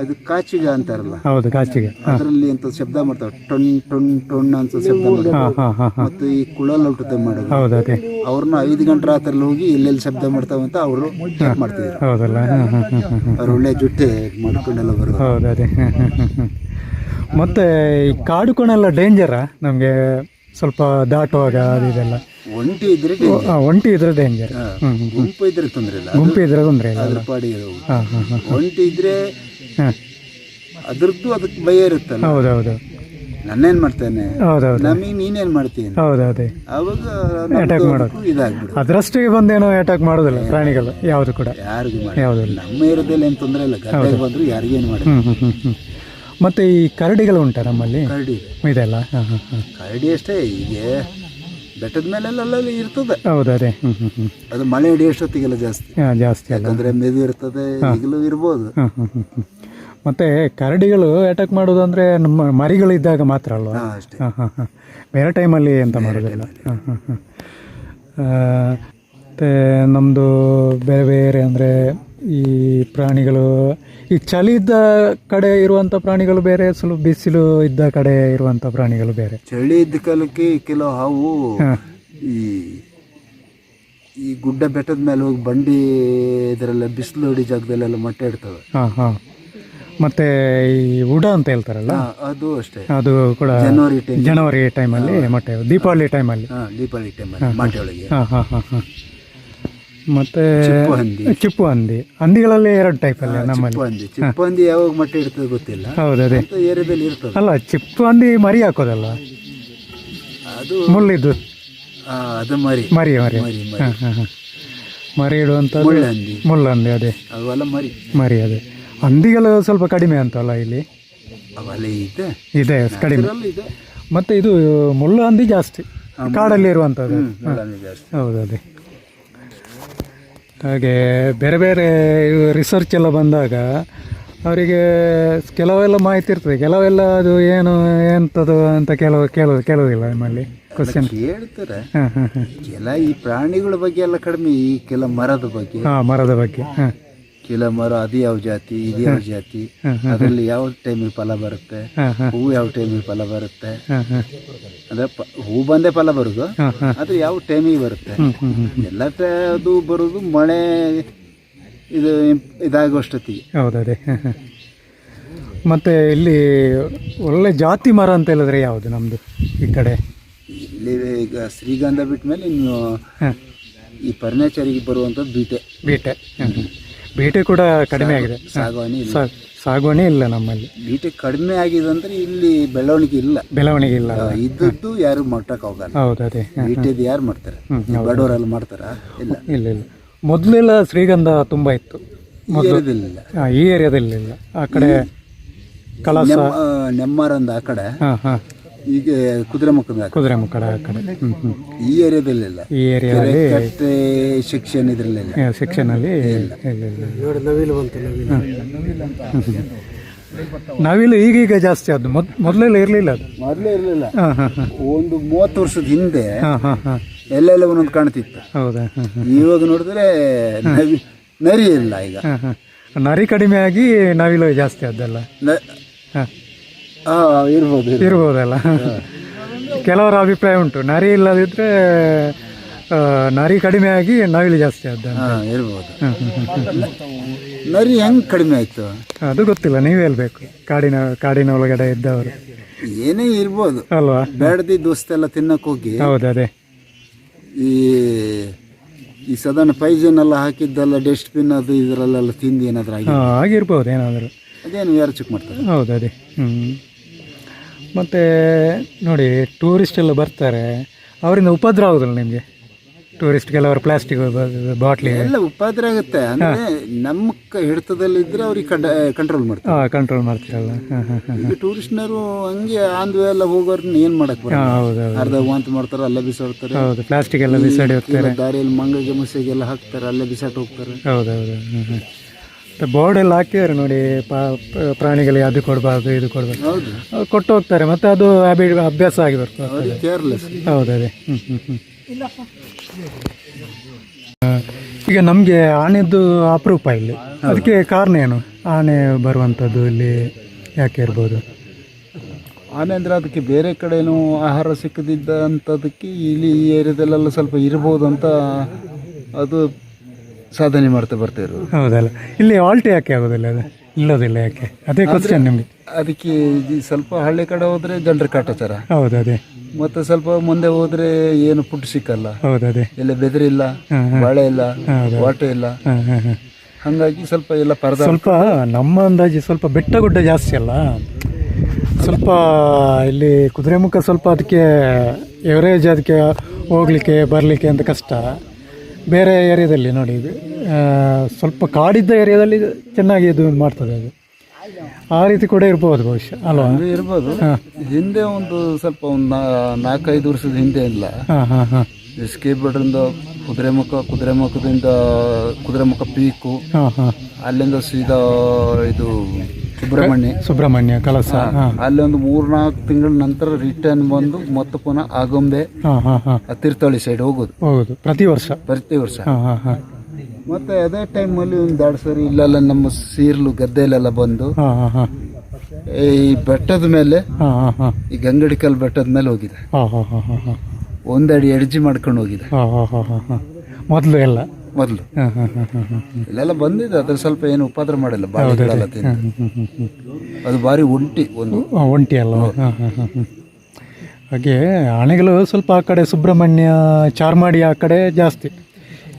ಅದು ಕಾಚಿಗ ಅಂತಾರಲ್ಲ. ಹೌದು ಕಾಚಿಗೆ. ಅದರಲ್ಲಿ ಅಂತ ಶಬ್ದ ಮಾಡ್ತಾವೆ ಟೊಣ್ ಟೊಣ್ ಟೊಣ್ ಅಂತ ಶಬ್ದ ಮಾಡ್ತಾರೆ. ಹಾಂ ಹಾಂ ಹಾಂ ಹಾಂ. ಮತ್ತು ಈ ಕುಳಲ್ ಔಟತೆ ಮಾಡೋದು. ಹೌದು ಅದೇ. ಅವ್ರನ್ನ ಐದು ಗಂಟೆ ರಾತ್ರಲ್ಲಿ ಹೋಗಿ ಎಲ್ಲೆಲ್ಲಿ ಶಬ್ದ ಮಾಡ್ತಾವೆ ಅಂತ ಅವರು ಚೆಕ್ ಮಾಡ್ತಿದ್ರು ಹೌದಲ್ಲ? ಅವ್ರು ಒಳ್ಳೆ ಜುಟ್ಟೆ ಮಾಡ್ಕೊಂಡೆಲ್ಲ ಬರೋದು. ಹೌದು ಅದೇ. ಮತ್ತು ಈ ಕಾಡು ಕೋಣೆಲ್ಲ ಡೇಂಜರಾ ನಮಗೆ ಸ್ವಲ್ಪ ದಾಟುವಾಗ ಅದು ಇದೆಲ್ಲ. ಒಂಟಿ ಇದ್ರೆ ಒಂಟಿ ಇದ್ರೆ ಡೇಂಜರ್ ಗುಂಪು ಇದ್ರೆ ತೊಂದ್ರೆ ಇಲ್ಲ. ಗುಂಪು ಇದ್ರೆ ತೊಂದರೆ ಇಲ್ಲ ಅದ್ರ ಪಾಡಿ ಒಂಟಿ ಇದ್ರೆ <laughs> ಅದ್ರದ್ದು ಅದಕ್ಕೆ ಭಯ ಇರುತ್ತಲ್ಲ. ಹೌದೌದು. ನನ್ನೇನ್ ಮಾಡ್ತೇನೆ? ಹೌದೌದು. ನಮಗೆ ನೀನೇನ್ ಮಾಡ್ತೀನಿ? ಹೌದು ಅದೇ ಅವಾಗ ಅಟ್ಯಾಕ್ ಮಾಡೋದು. ಇದಾಗ್ಬಿಡು ಅದರಷ್ಟಿಗೆ ಬಂದೇನೋ ಅಟ್ಯಾಕ್ ಮಾಡೋದಿಲ್ಲ ಪ್ರಾಣಿಗಳು ಯಾವುದು ಕೂಡ. ಯಾರಿಗೂ ಮಾಡಿ ಯಾವುದು ಇಲ್ಲ. ನಮ್ಮ ಏರಿಯಾದಲ್ಲಿ ಏನು ತೊಂದರೆ ಇಲ್ಲ. ಗದ್ದೆಗೆ ಬಂದ್ರು ಯಾರಿಗೇನು ಮಾಡಿ ಮತ್ತೆ ಈ ಕರಡಿಗಳು ಉಂಟಾ ನಮ್ಮಲ್ಲಿ? ಕರಡಿ. ಇದೆ ಇದೆಲ್ಲ? ಹಾಂ ಹಾಂ ಹಾಂ ಕರಡಿ ಅಷ್ಟೇ ಈಗ ಬೆಟ್ಟದ ಮೇಲೆಲ್ಲ ಅಲ್ಲಲ್ಲಿ ಇರ್ತದೆ. ಹೌದು ಅದೇ. ಹ್ಞೂ ಹ್ಞೂ ಹ್ಞೂ ಅದು ಮಳೆ ಹಿಡಿಯೋಷ್ಟೊತ್ತಿಗೆಲ್ಲ ಜಾಸ್ತಿ. ಹಾಂ ಜಾಸ್ತಿ ಅಲ್ಲ. ಯಾಕಂದ್ರೆ ಮೆದು ಇರ್ತದೆ ಈಗಲೂ ಇರ್ಬೋದು. ಹ್ಞೂ ಹ್ಞೂ ಹ್ಞೂ ಹ್ಞೂ ಮತ್ತು ಕರಡಿಗಳು ಅಟ್ಯಾಕ್ ಮಾಡೋದು ಅಂದ್ರೆ ನಮ್ಮ ಮರಿಗಳು ಇದ್ದಾಗ ಮಾತ್ರ ಅಲ್ವಾ? ಹಾ ಅಷ್ಟೇ. ಹಾಂ ಹಾಂ ಹಾಂ. ಬೇರೆ ಟೈಮಲ್ಲಿ ಎಂತ ಮಾಡೋದಿಲ್ಲ ಹಾಂ ಹಾಂ ಹಾಂ. ಮತ್ತು ನಮ್ಮದು ಬೇರೆ ಬೇರೆ ಅಂದರೆ ಈ ಪ್ರಾಣಿಗಳು ಈ ಚಳಿ ಇದ್ದ ಕಡೆ ಇರುವಂಥ ಪ್ರಾಣಿಗಳು ಬೇರೆ ಸ್ವಲ್ಪ ಬಿಸಿಲು ಇದ್ದ ಕಡೆ ಇರುವಂಥ ಪ್ರಾಣಿಗಳು ಬೇರೆ. ಚಳಿ ಇದ್ದ ಕಾಲಕ್ಕೆ ಕೆಲವು ಹಾವು ಈ ಈ ಗುಡ್ಡ ಬೆಟ್ಟದ ಮೇಲೆ ಹೋಗಿ ಬಂಡಿ ಇದರಲ್ಲ ಬಿಸಿಲು ಹೊಡಿ ಜಾಗದಲ್ಲೆಲ್ಲ ಮೊಟ್ಟೆ ಇಡ್ತವೆ. ಹಾಂ ಹಾಂ. ಮತ್ತು ಈ ಉಡ ಅಂತ ಹೇಳ್ತಾರಲ್ಲ? ಅದು ಅಷ್ಟೇ. ಅದು ಕೂಡ ಜನವರಿ ಟೈಮ್ ಜನವರಿ ಟೈಮಲ್ಲಿ ಮೊಟ್ಟೆ ದೀಪಾವಳಿ ಟೈಮಲ್ಲಿ ಹಾ ದೀಪಾವಳಿ ಟೈಮ್ ಮಾಟೆ ಒಳಗೆ. ಹಾಂ ಹಾಂ ಹಾಂ ಹಾಂ. ಮತ್ತೆ ಚಿಪ್ಪು ಹಂದಿ. ಚಿಪ್ಪು ಹಂದಿ. ಹಂದಿಗಳಲ್ಲಿ ಎರಡು ಟೈಪ್ ಅಲ್ಲಿ ನಮ್ಮಲ್ಲಿ. ಚಿಪ್ಪು ಹಂದಿ. ಚಿಪ್ಪು ಹಂದಿ ಯಾವಾಗ ಮೊಟ್ಟೆ ಇಡ್ತದೆ ಗೊತ್ತಿಲ್ಲ. ಹೌದು ಅದೇ. ಅಂತ ಏರಿಯಾದಲ್ಲಿ ಇರ್ತದೆ. ಅಲ್ಲ ಚಿಪ್ಪು ಹಂದಿ ಮರಿ ಹಾಕೋದಲ್ಲ? ಅದು ಮುಳ್ಳಿದ್ದು. ಆ, ಅದು ಮರಿ. ಮರಿ ಮರಿ. ಮರಿ ಮರಿ. ಹಾಂ ಹಾಂ ಹಾಂ. ಮರಿ ಇಡುವಂಥದ್ದು ಮುಳ್ಳು ಹಂದಿ ಮುಳ್ಳಂದಿ ಅದೇ. ಅವೆಲ್ಲ ಮರಿ. ಮರಿ ಅದೇ. ಹಂದಿಗಳು ಸ್ವಲ್ಪ ಕಡಿಮೆ ಅಂತಲ್ಲ ಇಲ್ಲಿ? ಇದೆ. ಇದೆ ಕಡಿಮೆ. ಇದೆ. ಮತ್ತು ಇದು ಮುಳ್ಳು ಹಂದಿ ಜಾಸ್ತಿ. ಕಾಡಲ್ಲಿ ಇರುವಂಥದ್ದು. ಹೌದೇ ಅದೇ. ಹಾಗೆ ಬೇರೆ ಬೇರೆ ರಿಸರ್ಚ್ ಎಲ್ಲ ಬಂದಾಗ ಅವರಿಗೆ ಕೆಲವೆಲ್ಲ ಮಾಹಿತಿ ಇರ್ತದೆ. ಕೆಲವೆಲ್ಲ ಅದು ಏನು ಎಂಥದ್ದು ಅಂತ ಕೆಲವು ಕೇಳೋ ಕೇಳೋದಿಲ್ಲ ನಮ್ಮಲ್ಲಿ? ಕ್ವಶನ್ ಕೇಳ್ತಾರೆ. ಹಾಂ ಹಾಂ ಹಾಂ. ಕೆಲ ಈ ಪ್ರಾಣಿಗಳ ಬಗ್ಗೆ ಎಲ್ಲ ಕಡಿಮೆ ಈ ಕೆಲ ಮರದ ಬಗ್ಗೆ. ಹಾಂ ಮರದ ಬಗ್ಗೆ. ಹಾಂ. ಕೆಲ ಮರ ಅದು ಯಾವ ಜಾತಿ ಇದು ಯಾವ ಜಾತಿ ಅದರಲ್ಲಿ ಯಾವ ಟೈಮಿಗೆ ಫಲ ಬರುತ್ತೆ ಹೂವು ಯಾವ ಟೈಮಿಗೆ ಫಲ ಬರುತ್ತೆ ಅಂದ್ರೆ ಪ- ಹೂ ಬಂದೇ ಫಲ ಬರುದು ಅದು ಆದ್ರೆ ಯಾವ ಟೈಮಿಗೆ ಬರುತ್ತೆ. ಎಲ್ಲ ಟ- ಅದು ಬರುದು ಮಳೆ ಇದು ಇದಾಗೋಷ್ಟೊತ್ತಿಗೆ ಹೌದೇ ಮತ್ತೆ ಇಲ್ಲಿ ಒಳ್ಳೆ ಜಾತಿ ಮರ ಅಂತ ಹೇಳಿದ್ರೆ ಯಾವುದು ನಮ್ಮದು ಈ ಕಡೆ? ಇಲ್ಲಿ ಈಗ ಶ್ರೀಗಂಧ ಬಿಟ್ಟ ಮೇಲೆ ಇನ್ನು ಈ ಫರ್ನಿಚರಿಗೆ ಬರುವಂಥದ್ದು ಬೀಟೆ. ಬೀಟೆ. ಬೀಟೆ ಕೂಡ ಕಡಿಮೆ ಆಗಿದೆ. ಸಾಗವಾನಿ ಇಲ್ಲ. ಸಾ ಸಾಗುವಣಿ ಇಲ್ಲ ನಮ್ಮಲ್ಲಿ. ಬೀಟೆ ಕಡಿಮೆ ಆಗಿದೆ ಅಂದ್ರೆ ಇಲ್ಲಿ ಬೆಳವಣಿಗೆ ಇಲ್ಲ. ಬೆಳವಣಿಗೆ ಇಲ್ಲ. ಆ, ಇದ್ದದ್ದು ಯಾರು ಮಟ್ಟಕ್ಕೆ ಹೋಗಲ್ಲ. ಹೌದು ಅದೇ. ಹಾಂ ಬೀಟೆದು ಯಾರು ಮಾಡ್ತಾರೆ? ಬಡವರಲ್ಲಿ ಈ ಬಡವರೆಲ್ಲ ಮಾಡ್ತಾರ? ಇಲ್ಲ. ಇಲ್ಲ ಇಲ್ಲ. ಮೊದಲೆಲ್ಲ ಶ್ರೀಗಂಧ ತುಂಬ ಇತ್ತು. ಇರೋದಿಲ್ಲ ಹಾಂ ಈ ಏರಿಯಾದಲ್ಲಿ ಇಲ್ಲ. ಆ ಕಡೆ ಕಳಸ ನೆಮ್ಮ ನೆಮ್ಮಾರಂದ ಆ ಕಡೆ ಹಾಂ ಹಾಂ. ಈಗ ಕುದುರೆ ಮುಖದ. ಕುದುರೆ ಮುಖದ ಆ ಕಡೆ. ಹ್ಞೂ ಹ್ಞೂ ಈ ಏರಿಯಾದಲ್ಲಿ ಇಲ್ಲ ಈ ಏರಿಯಾದಲ್ಲಿ ಕಟ್ಟೆ ಶಿಕ್ಷಣ ಇದರಲ್ಲಿ ಸೆಕ್ಷನಲ್ಲಿ ಇಲ್ಲ. ಇಲ್ಲ ಇಲ್ಲ ನಾವಿಲ್ಲ ಈಗೀಗ ಜಾಸ್ತಿ ಅದು ಮೊದ್ ಮೊದಲೆಲ್ಲ ಇರಲಿಲ್ಲ ಅದು. ಮೊದಲೇ ಇರಲಿಲ್ಲ. ಹಾಂ ಹಾಂ ಹಾಂ. ಒಂದು ಮೂವತ್ತು ವರ್ಷದ ಹಿಂದೆ ಹಾಂ ಹಾಂ ಹಾಂ. ಎಲ್ಲೆಲ್ಲ ಒಂದೊಂದು ಕಾಣ್ತಿತ್ತು. ಹೌದಾ? ಹಾಂ ಇವಾಗ ನೋಡಿದ್ರೆ ನವಿ ನರಿ ಇಲ್ಲ ಈಗ. ಹಾಂ ಹಾಂ. ನರಿ ಕಡಿಮೆ ಆಗಿ ನಾವಿಲ್ಲ ಜಾಸ್ತಿ ಆದ್ದಲ್ಲ. ನ- ಹಾಂ. ಇರ್ಬೋದು ಇರ್ಬೋದು. ಇರ್ಬೋದಲ್ಲ. ಕೆಲವರ ಅಭಿಪ್ರಾಯ ಉಂಟು. ನರಿ ಇಲ್ಲದಿದ್ದರೆ ನರಿ ಕಡಿಮೆ ಆಗಿ ನವಿಲು ಜಾಸ್ತಿ ಆದ ಹಾಂ ಇರ್ಬೋದು. ನರಿ ಹೆಂಗ್ ಕಡಿಮೆ ಆಯ್ತು? ಅದು ಗೊತ್ತಿಲ್ಲ ನೀವೇ ಹೇಳ್ಬೇಕು. ಕಾಡಿನ ಕಾಡಿನ ಒಳಗಡೆ ಇದ್ದವರು. ಏನೇ ಇರ್ಬೋದು. ಅಲ್ವಾ? ಬೇಡದಿ ದೋಸ್ತೆಲ್ಲ ತಿನ್ನಕ್ಕೆ ಹೋಗಿ. ಹೌದು ಅದೇ. ಈ ಈ ಸದನ ಪೈಜನ್ ಎಲ್ಲ ಹಾಕಿದ್ದೆಲ್ಲ ಡಸ್ಟ್ಬಿನ್ ಅದು ಇದರಲ್ಲೆಲ್ಲ ತಿಂದು ಏನಾದರೂ ಆಗಿರ್ಬೋದು ಏನಾದರೂ. ಅದೇನು ಯಾರು ಚೆಕ್ ಮಾಡ್ತಾರೆ? ಹೌದು ಅದೇ. ಹ್ಞೂ ಮತ್ತು ನೋಡಿ ಟೂರಿಸ್ಟ್ ಎಲ್ಲ ಬರ್ತಾರೆ. ಅವರಿಂದ ಉಪದ್ರ ಆಗೋದಿಲ್ಲ ನಿಮಗೆ? ಟೂರಿಸ್ಟ್ ಕೆಲವರು ಪ್ಲಾಸ್ಟಿಕ್ ಬಾಟ್ಲಿ ಎಲ್ಲ ಉಪದ್ರ ಆಗುತ್ತೆ. ಅಂದ್ರೆ ನಮ್ಮ ಹಿಡಿತದಲ್ಲಿದ್ರೆ ಅವ್ರಿಗೆ ಕಂಟ್ರೋಲ್ ಮಾಡ್ತಾರೆ. ಹಾಂ ಕಂಟ್ರೋಲ್ ಮಾಡ್ತೀರಲ್ಲ. ಟೂರಿಸ್ಟ್ನವರು ಹಂಗೆ ಆಂದ್ವೆ ಎಲ್ಲ ಹೋಗೋರ್ನ ಏನು ಮಾಡಕ್ಕೆ ಬರಲ್ಲ. ಅರ್ಧ ವಾಂತ್ ಮಾಡ್ತಾರೆ ಅಲ್ಲೇ ಬಿಸಾಡ್ತಾರೆ. ಹೌದು ಪ್ಲಾಸ್ಟಿಕ್ ಎಲ್ಲ ಬಿಸಾಡಿ ಹೋಗ್ತಾರೆ. ದಾರಿಯಲ್ಲಿ ಮಂಗಗೆ ಮುಸೆಗೆಲ್ಲ ಹಾಕ್ತಾರೆ ಅಲ್ಲೇ ಬಿಸಾಟ್ ಹೋಗ್ತಾರೆ. ಹೌದು ಹೌದು ಹ್ಞೂ ಹ್ಞೂ ಮತ್ತು ಬೋರ್ಡ್ ಎಲ್ಲ ಹಾಕಿದ್ದಾರೆ ನೋಡಿ ಪ್ರಾಣಿಗಳಿಗೆ ಅದು ಕೊಡಬಾರ್ದು ಇದು ಕೊಡಬಾರ್ದು. ಕೊಟ್ಟು ಹೋಗ್ತಾರೆ ಮತ್ತೆ ಅದು ಹ್ಯಾಬಿ ಅಭ್ಯಾಸ ಆಗಿ ಬರ್ತದೆ. ಹೌದು ಅದೇ. ಈಗ ನಮಗೆ ಆನೆದ್ದು ಅಪರೂಪ ಇಲ್ಲಿ. ಅದಕ್ಕೆ ಕಾರಣ ಏನು? ಆನೆ ಬರುವಂಥದ್ದು ಇಲ್ಲಿ ಯಾಕೆ ಇರ್ಬೋದು? ಆನೆ ಅಂದರೆ ಅದಕ್ಕೆ ಬೇರೆ ಕಡೆನೂ ಆಹಾರ ಸಿಕ್ಕದಿದ್ದಂಥದಕ್ಕೆ ಇಲ್ಲಿ ಈ ಏರಿಯಾದಲ್ಲೆಲ್ಲ ಸ್ವಲ್ಪ ಇರ್ಬೋದು ಅಂತ ಅದು ಸಾಧನೆ ಮಾಡ್ತಾ ಬರ್ತಾ ಇರೋದು. ಹೌದಲ್ಲ? ಇಲ್ಲಿ ಆಲ್ಟಿ ಯಾಕೆ ಆಗೋದಿಲ್ಲ ಅದು? ಇಲ್ಲೋದಿಲ್ಲ ಯಾಕೆ? ಅದೇ ಕ್ವಶನ್ ನಿಮಗೆ. ಅದಕ್ಕೆ ಸ್ವಲ್ಪ ಹಳ್ಳಿ ಕಡೆ ಹೋದ್ರೆ ಜನರ ಕಾಟಾಚಾರ. ಹೌದು ಅದೇ. ಮತ್ತೆ ಸ್ವಲ್ಪ ಮುಂದೆ ಹೋದ್ರೆ ಏನು ಫುಡ್ ಸಿಕ್ಕಲ್ಲ. ಹೌದು ಅದೇ. ಎಲ್ಲ ಬೆದರಿಲ್ಲ ಬಾಳೆ ಇಲ್ಲ ವಾಟರ್ ಇಲ್ಲ. ಹಂಗಾಗಿ ಸ್ವಲ್ಪ ಎಲ್ಲ ಪರದ ಸ್ವಲ್ಪ ನಮ್ಮ ಅಂದಾಜು ಸ್ವಲ್ಪ ಬೆಟ್ಟ ಗುಡ್ಡ ಜಾಸ್ತಿ ಅಲ್ಲ? ಸ್ವಲ್ಪ ಇಲ್ಲಿ ಕುದುರೆಮುಖ ಸ್ವಲ್ಪ ಅದಕ್ಕೆ ಎವರೇಜ್ ಅದಕ್ಕೆ ಹೋಗ್ಲಿಕ್ಕೆ ಬರಲಿಕ್ಕೆ ಅಂತ ಕಷ್ಟ. ಬೇರೆ ಏರಿಯಾದಲ್ಲಿ ನೋಡಿ ಇದು ಸ್ವಲ್ಪ ಕಾಡಿದ್ದ ಏರಿಯಾದಲ್ಲಿ ಚೆನ್ನಾಗಿ ಇದು ಮಾಡ್ತದೆ ಅದು. ಆ ರೀತಿ ಕೂಡ ಇರ್ಬೋದು ಬಹುಶಃ ಅಲ್ವಾ? ಇರ್ಬೋದು. ಹಿಂದೆ ಒಂದು ಸ್ವಲ್ಪ ಒಂದು ನಾಲ್ಕೈದು ವರ್ಷದ ಹಿಂದೆ ಇಲ್ಲ. ಹಾಂ ಹಾಂ ಹಾಂ. ಎಸ್ ಕೆ ಬಿಡ್ರಿಂದ ಕುದುರೆಮುಖ ಕುದುರೆಮುಖದಿಂದ ಕುದುರೆಮುಖ ಪೀಕು ಹಾಂ ಹಾಂ. ಅಲ್ಲಿಂದ ಸೀದಾ ಇದು ಸುಬ್ರಹ್ಮಣ್ಯ ಸುಬ್ರಹ್ಮಣ್ಯ ಕಲಸ ಅಲ್ಲಿ ಒಂದು ಮೂರ್ನಾಲ್ಕು ತಿಂಗಳ ನಂತರ ರಿಟರ್ನ್ ಬಂದು ಮತ್ತೆ ಪುನಃ ಆಗೊಂಬೆ ಹಾಂ ಹಾಂ ಹಾಂ ಆ ತೀರ್ಥಹಳ್ಳಿ ಸೈಡ್ ಹೋಗೋದು ಹೌದು ಪ್ರತಿ ವರ್ಷ ಪ್ರತಿ ವರ್ಷ ಹಾಂ ಹಾಂ ಹಾಂ ಮತ್ತೆ ಅದೇ ಟೈಮಲ್ಲಿ ಒಂದು ಎರಡು ಸರಿ ಇಲ್ಲೆಲ್ಲ ನಮ್ಮ ಸೀರ್ಲು ಗದ್ದೆಲೆಲ್ಲ ಬಂದು ಹಾಂ ಹಾಂ ಹಾಂ ಈ ಬೆಟ್ಟದ ಮೇಲೆ ಹಾಂ ಹಾಂ ಹಾಂ ಈ ಗಂಗಡಿಕಲ್ ಬೆಟ್ಟದ ಮೇಲೆ ಹೋಗಿದೆ ಹಾಂ ಹಾಂ ಹಾಂ ಹಾಂ ಹಾಂ ಒಂದಡಿ ಎಡ್ಜಿ ಮಾಡ್ಕೊಂಡು ಹೋಗಿದೆ ಮೊದಲು ಎಲ್ಲ ಮೊದಲು. ಹಾಂ ಹಾಂ ಹಾಂ ಹಾಂ ಹಾಂ. ಇಲ್ಲೆಲ್ಲ ಬಂದಿದೆ ಅದ್ರ ಸ್ವಲ್ಪ ಏನು ಉಪದ್ರ ಮಾಡಿಲ್ಲ ಬಾಳೆಗಳೆಲ್ಲ ತಿಂದು ಅದು. ಭಾರಿ ಒಂಟಿ ಒಂದು. ಒಂಟಿ ಅಲ್ಲ. ಹಾಗೆ ಆನೆಗಳು ಸ್ವಲ್ಪ ಆ ಕಡೆ ಸುಬ್ರಹ್ಮಣ್ಯ ಚಾರ್ಮಾಡಿ ಆ ಕಡೆ ಜಾಸ್ತಿ.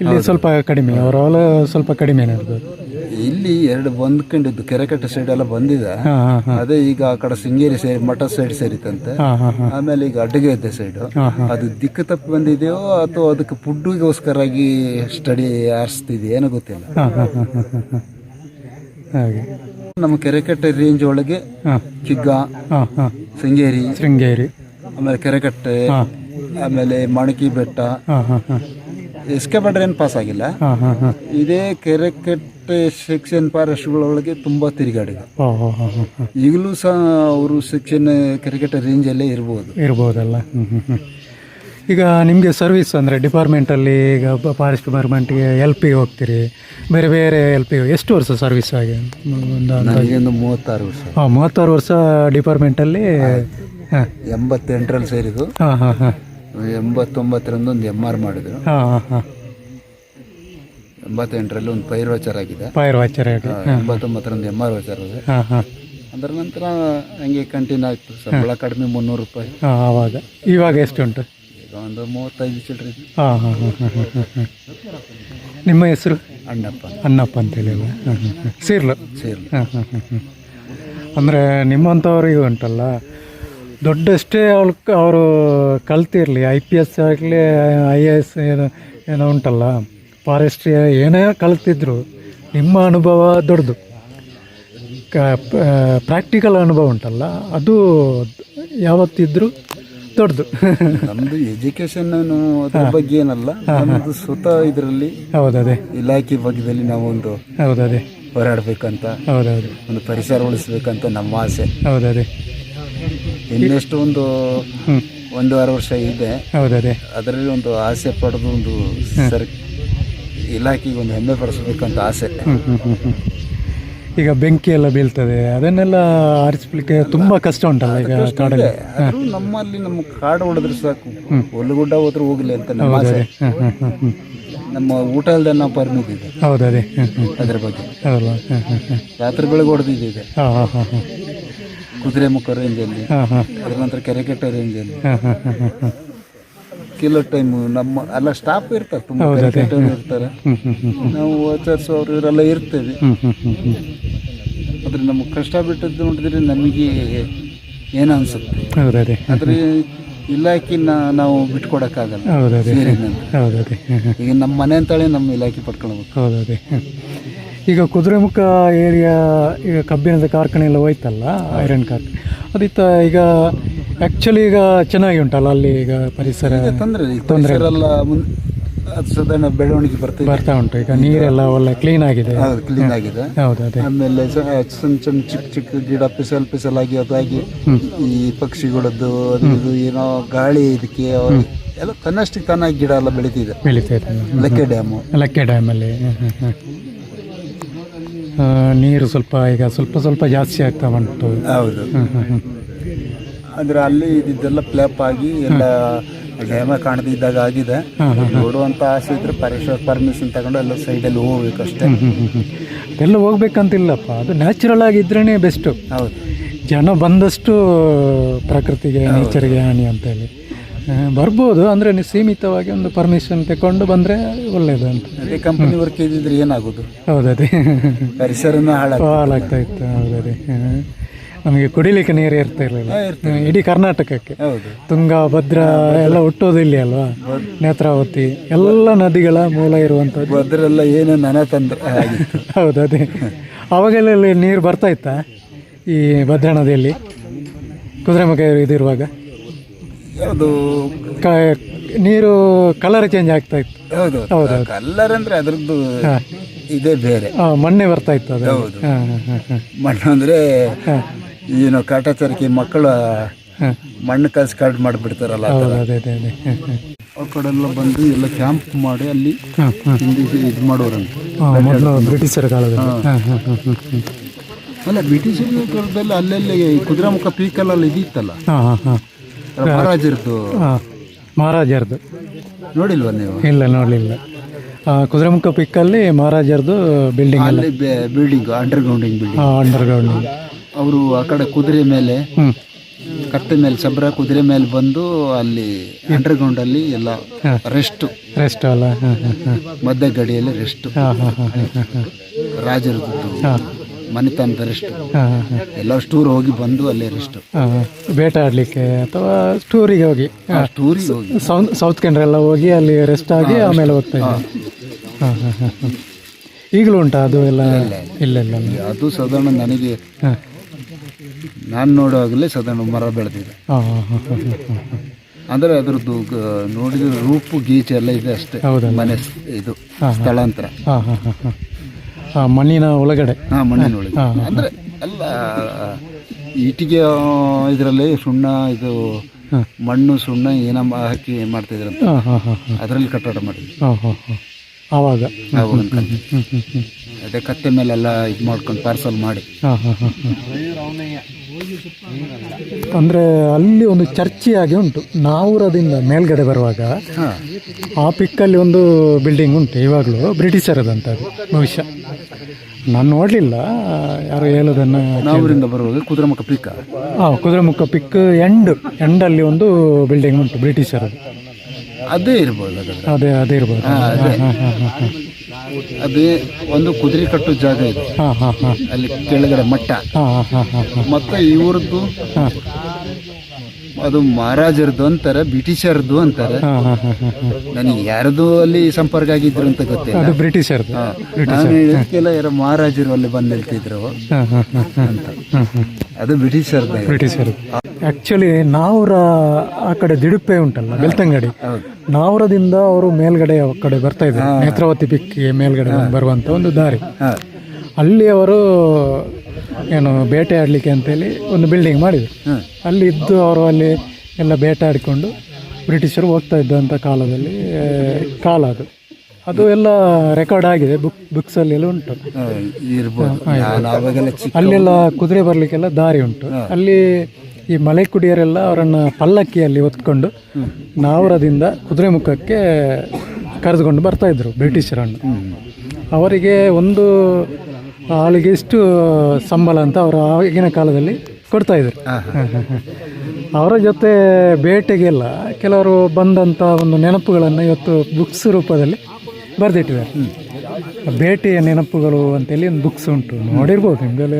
ಇಲ್ಲಿ ಸ್ವಲ್ಪ ಕಡಿಮೆ ಅವರವಲ ಸ್ವಲ್ಪ ಕಡಿಮೆ ಇರ್ಬೋದು ಇಲ್ಲಿ ಎರಡು ಬಂದ್ಕೊಂಡಿದ್ದು ಕೆರೆಕಟ್ಟೆ ಸೈಡ್ ಎಲ್ಲ ಬಂದಿದೆ. ಅದೇ ಈಗ ಆ ಕಡೆ ಸಿಂಗೇರಿ ಸೈಡ್ ಮಠ ಸೈಡ್ ಸೇರಿತಂತೆ ಆಮೇಲೆ ಈಗ ಅಡ್ಡಗೆದ್ದೆ ಸೈಡ್ ಅದು ದಿಕ್ಕು ತಪ್ಪಿ ಬಂದಿದೆಯೋ ಅಥವಾ ಅದಕ್ಕೆ ಫುಡ್ಡಿಗೋಸ್ಕರಾಗಿ ಸ್ಟಡಿ ಆರಿಸ್ತಿದೆ ಏನೋ ಗೊತ್ತಿಲ್ಲ. ಹಾಗೆ. ನಮ್ಮ ಕೆರೆಕಟ್ಟೆ ರೇಂಜ್ ಒಳಗೆ ಕಿಗ್ಗ ಶೃಂಗೇರಿ ಶೃಂಗೇರಿ. ಆಮೇಲೆ ಕೆರೆಕಟ್ಟೆ ಆಮೇಲೆ ಮಾಣಕಿ ಬೆಟ್ಟ ಎಸ್ ಕೆ ಏನು ಪಾಸ್ ಆಗಿಲ್ಲ. ಇದೇ ಕೆರೆಕಟ್ಟೆ ಸೆಕ್ಷನ್ ಫಾರೆಸ್ಟ್ಗಳೊಳಗೆ ತುಂಬ ತಿರುಗಾಡಿದೆ. ಈಗಲೂ ಸಹ ಅವರು ಸೆಕ್ಷನ್ ಕೆರೆಕಟ್ಟೆ ರೇಂಜಲ್ಲೇ ಇರ್ಬೋದು. ಇರ್ಬೋದಲ್ಲ. ಈಗ ನಿಮಗೆ ಸರ್ವಿಸ್ ಅಂದರೆ ಡಿಪಾರ್ಟ್ಮೆಂಟಲ್ಲಿ ಈಗ ಫಾರೆಸ್ಟ್ ಡಿಪಾರ್ಟ್ಮೆಂಟ್ಗೆ ಎಲ್ ಪಿ ಹೋಗ್ತೀರಿ. ಬೇರೆ ಬೇರೆ ಎಲ್ ಪಿ ಎಷ್ಟು ವರ್ಷ ಸರ್ವಿಸ್ ಆಗಿ ಒಂದು ಮೂವತ್ತಾರು ವರ್ಷ. ಹಾಂ ಮೂವತ್ತಾರು ವರ್ಷ ಡಿಪಾರ್ಟ್ಮೆಂಟಲ್ಲಿ ಎಂಬತ್ತೆಂಟರಲ್ಲಿ ಸೇರಿದ್ದು. ಹಾಂ ಹಾಂ ಹಾಂ. ಎಂಬತ್ತೊಂಬತ್ತರಿಂದ ಒಂದು ಎಂ ಆರ್ ಮಾಡಿದ್ರು ಎಂಬತ್ತೆಂಟರಲ್ಲಿ ಒಂದು ಪೈರ್ವಚರ್ ಆಗಿದೆ ಫೈರ್ ವಾಚರ್ ಎಂಬತ್ತೊಂಬತ್ತರಂದು ಎಂಬತ್ತೊಂಬತ್ತರಿಂದ ಎಂ ಆರ್ ವಾಚರ್ ಇದೆ ಅದರ ನಂತರ ಹಂಗೆ ಕಂಟಿನ್ಯೂ ಆಯಿತು ಸಂಬಳ ಕಡಿಮೆ ಮುನ್ನೂರು ರೂಪಾಯಿ ಆವಾಗ ಇವಾಗ ಎಷ್ಟುಂಟು ಈಗ ಒಂದು ಮೂವತ್ತೈದು ಚಿಲ್ಡ್ರಿ ಹಾಂ ಹಾಂ ಹಾಂ ಹಾಂ ನಿಮ್ಮ ಹೆಸರು ಅಣ್ಣಪ್ಪ ಅಣ್ಣಪ್ಪ ಅಂತೇಳಿ ಹಾಂ ಹಾಂ ಸೀರ್ಲು ಸೇರ್ಲು ಹಾಂ ಹಾಂ ಹಾಂ ಹಾಂ ಅಂದರೆ ನಿಮ್ಮಂಥವ್ರಿಗೂ ಉಂಟಲ್ಲ ದೊಡ್ಡಷ್ಟೇ ಅವ್ಳು ಅವರು ಕಲ್ತಿರಲಿ ಐ ಪಿ ಎಸ್ ಆಗಲಿ ಐ ಎ ಎಸ್ ಏನು ಏನೋ ಉಂಟಲ್ಲ ಫಾರೆಸ್ಟ್ರಿ ಏನೇ ಕಲ್ತಿದ್ರು ನಿಮ್ಮ ಅನುಭವ ದೊಡ್ಡದು. ಕ ಪ್ರಾಕ್ಟಿಕಲ್ ಅನುಭವ ಉಂಟಲ್ಲ ಅದು ಯಾವತ್ತಿದ್ರು ದೊಡ್ಡದು. ನಮ್ಮದು ಎಜುಕೇಶನ್ ಅದ್ರ ಬಗ್ಗೆ ಏನಲ್ಲ ನಮ್ಮದು ಸ್ವತಃ ಇದರಲ್ಲಿ ಹೌದದೆ. ಇಲಾಖೆ ಭಾಗದಲ್ಲಿ ನಾವು ಒಂದು ಹೌದದೇ. ಹೋರಾಡಬೇಕಂತ ಹೌದೌದು. ಒಂದು ಪರಿಸರ ಉಳಿಸ್ಬೇಕಂತ ನಮ್ಮ ಆಸೆ. ಹೌದದೇ. ಇನ್ನೆಷ್ಟು ಒಂದು ಒಂದು ಒಂದೂವರೆ ವರ್ಷ ಇದೆ. ಹೌದದೇ. ಅದರಲ್ಲಿ ಒಂದು ಆಸೆ ಪಡೆದು ಒಂದು ಸರ್ ಇಲಾಖೆಗೆ ಒಂದು ಹೆಮ್ಮೆ ಪಡಿಸ್ಬೇಕಂತ ಆಸೆ. ಈಗ ಬೆಂಕಿ ಎಲ್ಲ ಬೀಳ್ತದೆ ಅದನ್ನೆಲ್ಲ ಆರಿಸ್ಲಿಕ್ಕೆ ತುಂಬಾ ಕಷ್ಟ ಉಂಟಲ್ಲ ಈಗ ಕಾಡಲ್ಲಿ? ಆದ್ರೂ ನಮ್ಮಲ್ಲಿ ನಮ್ಮ ಕಾಡು ಹೊಡೆದ್ರೆ ಸಾಕು. ಹುಲ್ಲುಗುಡ್ಡ ಹೋದ್ರೆ ಹೋಗ್ಲಿ ಅಂತ ನಮ್ಮ ಆಸೆ. ನಮ್ಮ ಊಟ ಅಲ್ಲದೆ ನಾವು ಪರಿಮಿತಿ ಇದೆ. ಹ್ಮ್, ಹ್ಮ್. ಅದ್ರ ಬಗ್ಗೆ. ಹೌದಾ. ರಾತ್ರಿ ಬೆಳಗ್ಗೆ ಹೊಡೆದಿದ್ದಿದೆ ಹಾಂ ಹಾಂ ಹಾಂ ಹಾಂ. ಕುದುರೆಮುಖ ರೇಂಜಲ್ಲಿ ರೇಂಜ್ ಅಲ್ಲಿ ಅದ್ರ ನಂತರ ಕೆರೆಕೆಟ್ಟ ರೇಂಜಲ್ಲಿ. ಕೆಲವು ಟೈಮ್ ನಮ್ಮ ಅಲ್ಲ ಸ್ಟಾಫ್ ಇರ್ತಾರೆ ತುಂಬ ಇರ್ತಾರೆ. ನಾವು ಆಚರಿಸೋರು ಇವರೆಲ್ಲ ಇರ್ತೇವೆ. ಆದ್ರೆ ನಮ್ಗೆ ಕಷ್ಟ ಬಿಟ್ಟದ್ದು ನೋಡಿದ್ರೆ ನಮಗೆ ಏನು ಅನ್ಸುತ್ತೆ? ಆದ್ರೆ ಇಲಾಖೆನ ನಾವು ಬಿಟ್ಕೊಡಕ್ಕಾಗಲ್ಲ. ಈಗ ನಮ್ಮ ಮನೆ ಅಂತಾಳೆ ನಮ್ಮ ಇಲಾಖೆ ಪಡ್ಕೊಳ್ಬೇಕು. ಈಗ ಕುದುರೆಮುಖ ಏರಿಯಾ ಈಗ ಕಬ್ಬಿಣದ ಕಾರ್ಖಾನೆ ಎಲ್ಲ ಹೋಯ್ತಲ್ಲ ಐರನ್ ಕಾರ್ಖಾನೆ. ಅದಿತ್ತ ಈಗ ಆ್ಯಕ್ಚುಲಿ ಈಗ ಚೆನ್ನಾಗಿ ಉಂಟಲ್ಲ ಅಲ್ಲಿ ಈಗ ಪರಿಸರ ತೊಂದರೆ ಮುನ್ ಅದು ಸಾಧಾರಣ ಬೆಳವಣಿಗೆ ಬರ್ತಾ ಬರ್ತಾ ಉಂಟು ಈಗ ನೀರೆಲ್ಲ ಒಳ್ಳೆ ಕ್ಲೀನ್ ಆಗಿದೆ. ಕ್ಲೀನ್ ಆಗಿದೆ. ಹೌದು ಅದೇ. ಆಮೇಲೆ ಸಣ್ಣ ಸಣ್ಣ ಚಿಕ್ಕ ಚಿಕ್ಕ ಗಿಡ ಪಿಸಲ್ ಪಿಸಲಾಗಿ ಅದಾಗಿ ಈ ಪಕ್ಷಿಗಳದ್ದು ಅದು ಏನೋ ಗಾಳಿ ಇದಕ್ಕೆ ಎಲ್ಲ ತನ್ನಷ್ಟಕ್ಕೆ ತಾನಾಗಿ ಗಿಡ ಎಲ್ಲ ಬೆಳೀತಿದೆ. ಬೆಳೀತಾ ಇದೆ ಲಕ್ಕೆ ಡ್ಯಾಮು ಲಕ್ಕೆ ಡ್ಯಾಮಲ್ಲಿ ನೀರು ಸ್ವಲ್ಪ ಈಗ ಸ್ವಲ್ಪ ಸ್ವಲ್ಪ ಜಾಸ್ತಿ ಆಗ್ತಾ ಉಂಟು. ಹೌದು. ಅಂದ್ರೆ ಅಲ್ಲಿ ಇದ್ದಿದ್ದೆಲ್ಲ ಪ್ಲಪ್ ಆಗಿ ಎಲ್ಲ ಡ್ಯಾಮ ಕಾಣದಿದ್ದಾಗ ಆಗಿದೆ. ನೋಡುವಂತ ಆಸೆ ಇದ್ರೆ ಪರಿಸರ ಪರ್ಮಿಷನ್ ತಗೊಂಡು ಎಲ್ಲ ಸೈಡಲ್ಲಿ ಹೋಗ್ಬೇಕಷ್ಟೇ. ಎಲ್ಲ ಹೋಗ್ಬೇಕಂತಿಲ್ಲಪ್ಪ. ಅದು ನ್ಯಾಚುರಲ್ ಆಗಿದ್ರೇ ಬೆಸ್ಟು ಹೌದು. ಜನ ಬಂದಷ್ಟು ಪ್ರಕೃತಿಗೆ ನೇಚರ್ಗೆ ಹಾನಿ ಅಂತ ಹೇಳಿ. ಬರ್ಬೋದು. ಅಂದರೆ ನೀವು ಸೀಮಿತವಾಗಿ ಒಂದು ಪರ್ಮಿಷನ್ ತಗೊಂಡು ಬಂದರೆ ಒಳ್ಳೆಯದು ಅಂತ. ಅದೇ ಕಂಪನಿ ವರ್ಕ್ ಇದ್ದಿದ್ರೆ ಏನಾಗೋದು? ಹೌದದೇ. ಪರಿಸರನ ಹಾಳಾಗ ಹಾಳಾಗ್ತಾ ಇತ್ತು ಹೌದದೇ. ನಮಗೆ ಕುಡಿಲಿಕ್ಕೆ ನೀರು ಇರ್ತಾ ಇರಲಿಲ್ಲ. ಇಡೀ ಕರ್ನಾಟಕಕ್ಕೆ. ತುಂಗ ಭದ್ರಾ ಎಲ್ಲ ಹುಟ್ಟೋದು ಇಲ್ಲಿ ಅಲ್ವಾ? ನೇತ್ರಾವತಿ ಎಲ್ಲ ನದಿಗಳ ಮೂಲ ಇರುವಂಥದ್ದು. ಅದರೆಲ್ಲ ಏನು ನನ ತಂದ್ರೆ <laughs> ಹೌದು ಅದೇ ಅವಾಗೆಲ್ಲ ನೀರು ಬರ್ತಾ ಇತ್ತಾ ಈ ಭದ್ರಾ ನದಿಯಲ್ಲಿ? ಕುದುರೆಮುಖ ಇದಿರುವಾಗ ಕ ನೀರು ಕಲರ್ ಚೇಂಜ್ ಆಗ್ತಾ ಇತ್ತು. ಹೌದು ಕಲ್ಲರ್ ಅಂದ್ರೆ ಅದ್ರದ್ದು ಇದೇ ಬೇರೆ. ಮಣ್ಣೆ ಬರ್ತಾ ಇತ್ತು ಅದು. ಹೌದು. ಮಣ್ಣು ಅಂದ್ರೆ ಏನು ಕಾಟಾಚಾರಕ್ಕೆ ಮಕ್ಕಳ ಮಣ್ಣು ಕಲ್ಸಿ ಕಾರ್ಡ್ ಮಾಡಿಬಿಡ್ತಾರಲ್ಲ ಕಡೆಲ್ಲ. ಅದೇ ಅದೇ ಅದೇ. ಬಂದು ಎಲ್ಲ ಕ್ಯಾಂಪ್ ಮಾಡಿ ಅಲ್ಲಿ ಇದು ಮಾಡೋರಂತೆ. ಬ್ರಿಟಿಷರ ಕಾಲದಲ್ಲಿ. ಅಲ್ಲ ಬ್ರಿಟಿಷರ ಕಾಲದಲ್ಲಿ ಅಲ್ಲೆಲ್ಲಿ ಕುದುರೆಮುಖ ಪೀಕಲ್ಲಿ ಇದಿತ್ತಲ್ಲ? ಹಾಂ. ಮಹಾರಾಜರದ್ದು ಹಾಂ ಮಹಾರಾಜರದು ನೋಡಿಲ್ವಾ ನೀವು? ಇಲ್ಲ ನೋಡಲಿಲ್ಲ. ಕುದುರೆಮುಖ ಪಿಕ್ಕಲ್ಲಿ ಮಹಾರಾಜರದು ಬಿಲ್ಡಿಂಗ್ ಅಲ್ಲಿ. ಬಿಲ್ಡಿಂಗ್ ಅಂಡರ್ಗ್ರೌಂಡಿಂಗ್ ಬಿಲ್ಡಿಂಗ್ ಅಂಡರ್ಗ್ರೌಂಡ್ ಅವರು ಆ ಕಡೆ ಕುದುರೆ ಮೇಲೆ ಕತ್ತೆ ಮೇಲೆ ಸಬ್ರ ಕುದುರೆ ಮೇಲೆ ಬಂದು ಅಲ್ಲಿ ಅಂಡರ್ಗ್ರೌಂಡ್ ಅಲ್ಲಿ ಎಲ್ಲ ರೆಸ್ಟ್ ರೆಸ್ಟ್ ಅಲ್ಲ. ಮಧ್ಯ ಗಡಿಯಲ್ಲಿ ರೆಸ್ಟ್ ರಾಜರದ್ದು ಮನೆತನದ ರೆಸ್ಟ್ ಎಲ್ಲ ಸ್ಟೂರ್ ಹೋಗಿ ಬಂದು ಅಲ್ಲೇ ರೆಸ್ಟ್ ಬೇಟ ಆಡ್ಲಿಕ್ಕೆ ಅಥವಾ ಸ್ಟೂರಿಗೆ ಹೋಗಿ? ಟೂರಿಗೆ ಹೋಗಿ. ಸೌತ್ ಸೌತ್ ಕೆನರಾ ಎಲ್ಲ ಹೋಗಿ ಅಲ್ಲಿ ರೆಸ್ಟ್ ಆಗಿ ಆಮೇಲೆ ಹೋಗ್ತಾ ಇದ್ದೆ. ಹಾಂ. ಹಾಂ ಹಾಂ ಹಾಂ ಈಗಲೂ ಉಂಟಾ ಅದು ಎಲ್ಲ? ಇಲ್ಲ ಇಲ್ಲ ಅದು ಸಾಧಾರಣ ನನಗೆ ನಾನು ನೋಡುವಾಗಲೇ ಸಾಧಾರಣ ಮರ ಬೆಳೆದಿದೆ. ಹಾಂ ಹಾಂ ಹಾಂ ಹಾಂ ಹಾಂ ಹಾಂ. ಅಂದರೆ ಅದ್ರದ್ದು ನೋಡಿದ ನೋಡಿದ್ರೆ ರೂಪು ಗೀಚು ಎಲ್ಲ ಇದೆ ಅಷ್ಟೇ? ಮನೆ ಇದು ಸ್ಥಳಾಂತರ. ಹಾಂ ಹಾಂ ಹಾಂ ಹಾಂ. ಮಣ್ಣಿನ ಒಳಗಡೆ. ಹಾಂ ಮಣ್ಣಿನೊಳಗೆ ಅಂದರೆ ಎಲ್ಲ ಇಟ್ಟಿಗೆ ಇದರಲ್ಲಿ ಸುಣ್ಣ ಇದು ಮಣ್ಣು ಸುಣ್ಣ ಏನ ಹಾಕಿ ಹಾಂ ಅದರಲ್ಲಿ ಕಟ್ಟಡ ಮಾಡಿದ್ವಿ. ಆವಾಗ. ಅದೇ ಕತ್ತೆ ಮೇಲೆಲ್ಲ ಇದು ಮಾಡ್ಕೊಂಡು ಪಾರ್ಸಲ್ ಮಾಡಿ. ಹಾಂ ಹಾಂ ಹಾಂ ಹಾಂ. ಅಂದರೆ ಅಲ್ಲಿ ಒಂದು ಚರ್ಚೆಯಾಗಿ ಉಂಟು. ನಾವೂರದಿಂದ ಮೇಲ್ಗಡೆ ಬರುವಾಗ ಆ ಪಿಕ್ಕಲ್ಲಿ ಒಂದು ಬಿಲ್ಡಿಂಗ್ ಉಂಟು. ಇವಾಗಲೂ ಬ್ರಿಟಿಷರದಂತ ಅದು ಬಹುಶಃ. ನಾನು ನೋಡಲಿಲ್ಲ. ಯಾರು ಹೇಳೋದನ್ನು ನಾವೂರಿಂದ ಬರುವಾಗ ಕುದುರೆಮುಖ ಪಿಕ್ ಹಾಂ ಕುದುರೆಮುಖ ಪಿಕ್ ಎಂಡ್ ಎಂಡಲ್ಲಿ ಒಂದು ಬಿಲ್ಡಿಂಗ್ ಉಂಟು ಬ್ರಿಟಿಷರದು ಅದೇ ಇರ್ಬೋದು ಅದೇ ಅದೇ ಇರ್ಬೋದು. ಹಾಂ ಹಾಂ ಹಾಂ ಹಾಂ ಹಾಂ. ಅದೇ ಒಂದು ಕುದುರೆ ಕಟ್ಟು ಜಾಗ ಇದೆ. ಹಾಂ ಹಾಂ ಹಾಂ. ಅಲ್ಲಿ ಕೆಳಗಡೆ ಮಟ್ಟ. ಹಾಂ ಹಾಂ ಹಾಂ ಹಾಂ. ಹಾಂ ಮತ್ತೆ ಇವ್ರದ್ದು ಅದು ಮಹಾರಾಜರದ್ದು ಅಂತಾರೆ ಬ್ರಿಟಿಷರ್ದು ಅಂತಾರೆ. ನನಗೆ ಯಾರದು ಅಲ್ಲಿ ಸಂಪರ್ಕ ಆಗಿದ್ರು ಅಂತ ಗೊತ್ತಿಲ್ಲ. ಅದು ಬ್ರಿಟಿಷರ್ದು ಹಾ. ನಾನು ಹೇಳಿದ್ಕೆಲ್ಲ ಯಾರೋ ಮಹಾರಾಜರು ಅಲ್ಲಿ ಬಂದು ನಿಲ್ತಿದ್ರು. ಹಾಂ ಅದು ಬ್ರಿಟಿಷರ್ದು ಬ್ರಿಟಿಷರು ಆ್ಯಕ್ಚುಲಿ ನಾವ್ರ ಆ ಕಡೆ ದಿಡುಪೆ ಉಂಟಲ್ಲ ಬೆಳ್ತಂಗಡಿ. ನಾವ್ರದಿಂದ ಅವರು ಮೇಲ್ಗಡೆ ಆ ಕಡೆ ಬರ್ತಾ ಇದ್ದಾರೆ ನೇತ್ರಾವತಿ ಪಿಕ್ಕಿಗೆ ಮೇಲ್ಗಡೆ ಬರುವಂತ ಒಂದು ದಾರಿ. ಹಾಂ. ಅಲ್ಲಿ ಅವರು ಏನು ಬೇಟೆ ಆಡಲಿಕ್ಕೆ ಅಂತೇಳಿ ಒಂದು ಬಿಲ್ಡಿಂಗ್ ಮಾಡಿದರು. ಅಲ್ಲಿ ಇದ್ದು ಅವರು ಅಲ್ಲಿ ಎಲ್ಲ ಬೇಟೆ ಆಡಿಕೊಂಡು ಬ್ರಿಟಿಷರು ಹೋಗ್ತಾ ಇದ್ದಂಥ ಕಾಲದಲ್ಲಿ ಕಾಲ ಅದು. ಅದು ಎಲ್ಲ ರೆಕಾರ್ಡ್ ಆಗಿದೆ ಬುಕ್ ಬುಕ್ಸಲ್ಲಿ ಎಲ್ಲ ಉಂಟು. ಅಲ್ಲೆಲ್ಲ ಕುದುರೆ ಬರಲಿಕ್ಕೆಲ್ಲ ದಾರಿ ಉಂಟು. ಅಲ್ಲಿ ಈ ಮಲೆ ಕುಡಿಯರೆಲ್ಲ ಅವರನ್ನು ಪಲ್ಲಕ್ಕಿಯಲ್ಲಿ ಹೊತ್ಕೊಂಡು ನಾವರದಿಂದ ಕುದುರೆಮುಖಕ್ಕೆ ಕರೆದುಕೊಂಡು ಬರ್ತಾ ಇದ್ರು ಬ್ರಿಟಿಷರನ್ನು. ಅವರಿಗೆ ಒಂದು ಆಳಿಗೆ ಎಷ್ಟು ಸಂಬಳ ಅಂತ ಅವರು ಆಗಿನ ಕಾಲದಲ್ಲಿ ಕೊಡ್ತಾ ಇದ್ರು. <laughs> ಅವರ ಜೊತೆ ಬೇಟೆಗೆಲ್ಲ ಕೆಲವರು ಬಂದಂಥ ಒಂದು ನೆನಪುಗಳನ್ನು ಇವತ್ತು ಬುಕ್ಸ್ ರೂಪದಲ್ಲಿ ಬರೆದಿಟ್ಟಿದ್ದಾರೆ. ಬೇಟೆಯ ನೆನಪುಗಳು ಅಂತೇಳಿ ಒಂದು ಬುಕ್ಸ್ ಉಂಟು. ನೋಡಿರ್ಬೋದು ನಿಮಗೆಲ್ಲ